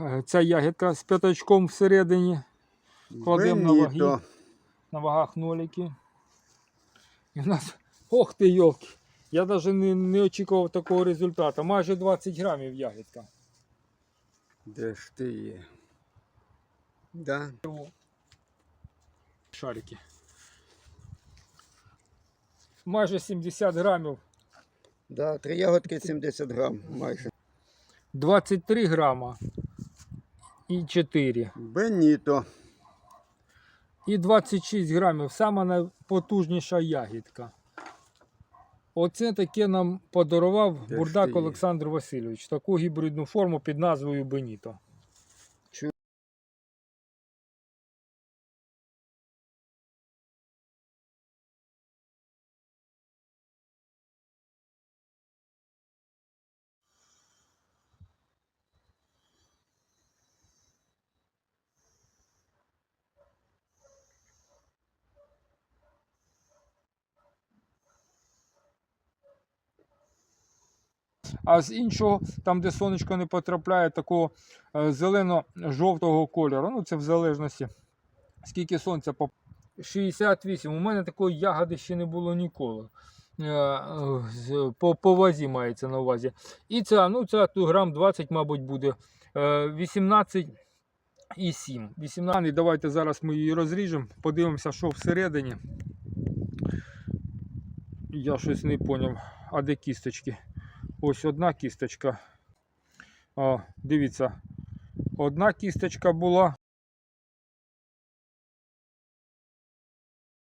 Е, Ця ягідка з п'ятачком всередині. Кладемо на ваги. На вагах ноліки. І в нас. Ох ти йолки! Я навіть не, не очікував такого результату. Майже 20 грамів ягідка. Де ж ти є? Да. Шарики. Майже 70 грамів. Да, три ягодки 70 грам майже. 23 грама і 4. Беніто. І 26 грамів. Сама найпотужніша ягідка. Оце таке нам подарував бурдак? Олександр Васильович. Таку гібридну форму під назвою Беніто. А з іншого, там, де сонечко не потрапляє, такого е, зелено-жовтого кольору. Ну, це в залежності, скільки сонця поп... 68. У мене такої ягоди ще не було ніколи. Е, е, По, по вазі мається на увазі. І ця, ну, ця тут грам 20, мабуть, буде. Е, 18 і 7. 18. Давайте зараз ми її розріжемо, подивимося, що всередині. Я щось не зрозумів. А де кісточки? Ось одна кісточка. Дивіться, одна кісточка була.